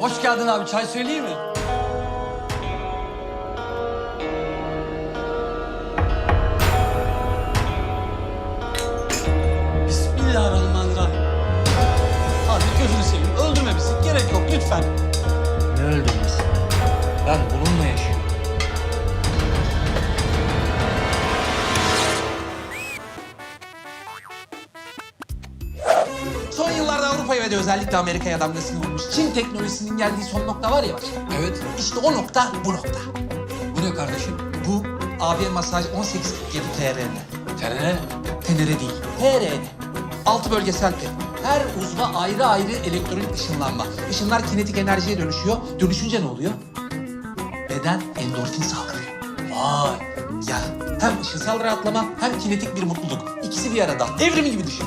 Hoş geldin abi. Çay söyleyeyim mi? Bismillahirrahmanirrahim. Abi gözünü seveyim. Öldürme bizi. Gerek yok lütfen. Ne öldürmesi? Ben bununla yaşıyorum. Son yıllarda Avrupa'ya ve de özellikle Amerika'ya damgasını vurmuş Çin teknolojisinin geldiği son nokta var ya başkan. Evet. İşte o nokta bu nokta. Bu ne kardeşim? Bu AB masaj 1847 TR'de. Tenere. Tenere değil, TR'de. Altı bölgesel tel. Her uzva ayrı ayrı elektronik ışınlanma. Işınlar kinetik enerjiye dönüşüyor. Dönüşünce ne oluyor? Beden endorfin salgılıyor. Vay. Ya hem ışınsal rahatlama hem kinetik bir mutluluk. İkisi bir arada. Evrim gibi düşün.